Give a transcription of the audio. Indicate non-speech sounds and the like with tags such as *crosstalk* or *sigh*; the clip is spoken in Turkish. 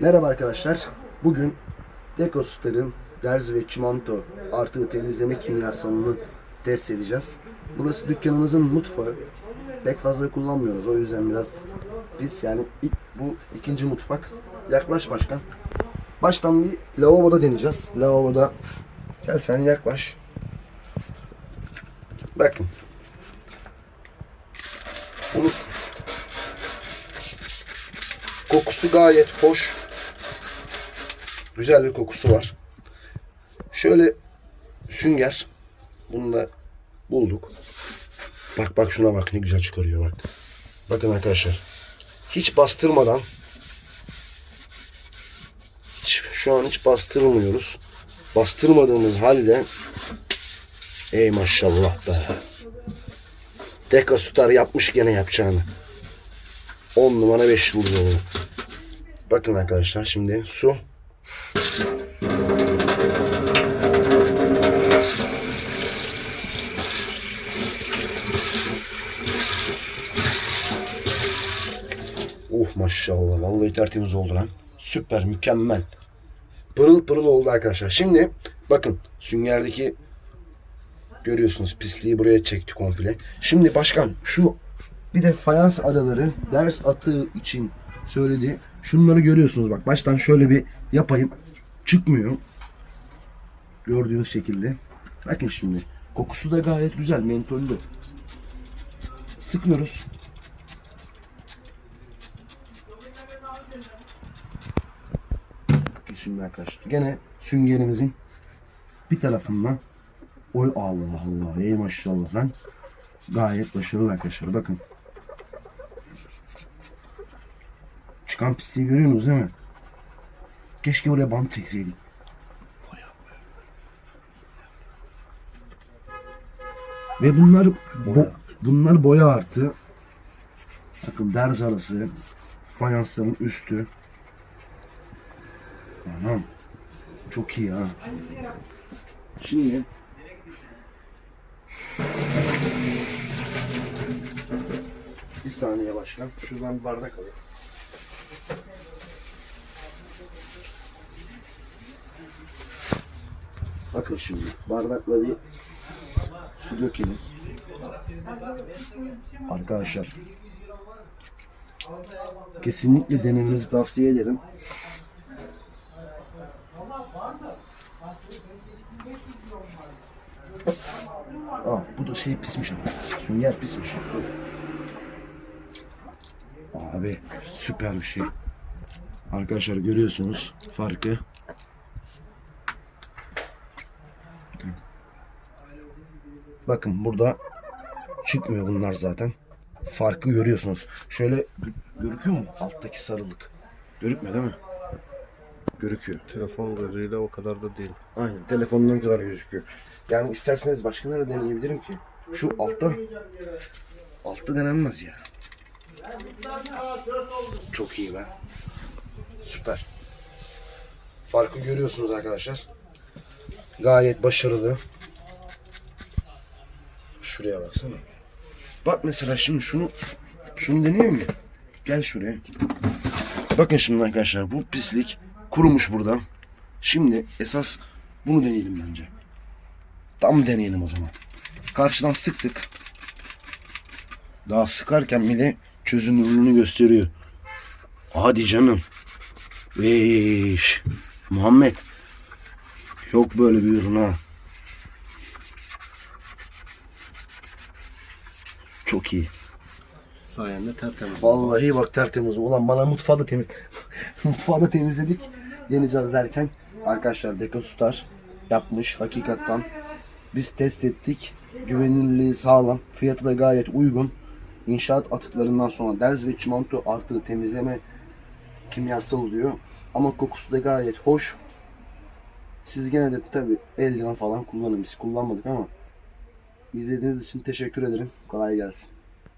Merhaba arkadaşlar. Bugün Dekostar'ın derz ve çimento artı temizleme kimyasalını test edeceğiz. Burası dükkanımızın mutfağı. Pek fazla kullanmıyoruz. O yüzden biraz pis. Yani ilk, bu ikinci mutfak. Yaklaş başkan. Baştan bir lavaboda deneyeceğiz. Lavaboda gel sen yaklaş. Bakın. Bunu Kokusu gayet hoş. Güzel bir kokusu var. Şöyle sünger. Bunu da bulduk. Bak bak şuna bak ne güzel çıkarıyor bak. Bakın arkadaşlar. Hiç bastırmadan hiç, şu an hiç bastırmıyoruz. Bastırmadığımız halde ey maşallah be. Deka Star yapmış gene yapacağını. 10 numara 5 yıldız oldu. Bakın arkadaşlar şimdi su. Uh maşallah vallahi tertemiz oldu lan. Süper mükemmel. Pırıl pırıl oldu arkadaşlar. Şimdi bakın süngerdeki görüyorsunuz pisliği buraya çekti komple. Şimdi başkan şu bir de fayans araları ders atığı için söyledi. Şunları görüyorsunuz bak. Baştan şöyle bir yapayım. Çıkmıyor. Gördüğünüz şekilde. Bakın şimdi. Kokusu da gayet güzel. Mentollü. Sıkıyoruz. Bakın şimdi arkadaşlar. Gene süngerimizin bir tarafından Oy Allah Allah. Ey maşallah lan. Gayet başarılı arkadaşlar. Bakın. Çıkan pisliği görüyorsunuz değil mi? Keşke buraya bant çekseydik. Ve bunlar bo- bunlar boya artı. Bakın derz arası. Fayansların üstü. Anam. Çok iyi ha. Şimdi Bir saniye başkan. Şuradan bir bardak alayım. Bakın şimdi bardakla bir su dökelim. Arkadaşlar kesinlikle denemenizi tavsiye ederim. Aa, bu da şey pismiş ama. Sünger pismiş. Abi süper bir şey. Arkadaşlar görüyorsunuz farkı. Bakın burada çıkmıyor bunlar zaten. Farkı görüyorsunuz. Şöyle gö- görüküyor mu? Alttaki sarılık. Görükmüyor değil mi? Görüküyor. Telefon gözüyle o kadar da değil. Aynen telefondan kadar gözüküyor. Yani isterseniz başka nerede deneyebilirim ki? Şu altta altta denenmez ya. Çok iyi be. Süper. Farkı görüyorsunuz arkadaşlar. Gayet başarılı. Şuraya baksana. Bak mesela şimdi şunu şunu deneyeyim mi? Gel şuraya. Bakın şimdi arkadaşlar bu pislik kurumuş burada. Şimdi esas bunu deneyelim bence. Tam deneyelim o zaman. Karşıdan sıktık. Daha sıkarken bile çözünürlüğünü gösteriyor. Hadi canım. Veş. Muhammed. Yok böyle bir ürün ha. Çok iyi. Sayende tertemiz. Vallahi bak tertemiz. Ulan bana mutfağı da temiz. *laughs* mutfağı da temizledik. Deneyeceğiz derken arkadaşlar Deko Star yapmış hakikaten. Biz test ettik. Güvenilirliği sağlam. Fiyatı da gayet uygun. İnşaat atıklarından sonra derz ve çimento artı temizleme kimyasal diyor. Ama kokusu da gayet hoş. Siz gene de tabi eldiven falan kullanın. Biz kullanmadık ama izlediğiniz için teşekkür ederim. Kolay gelsin.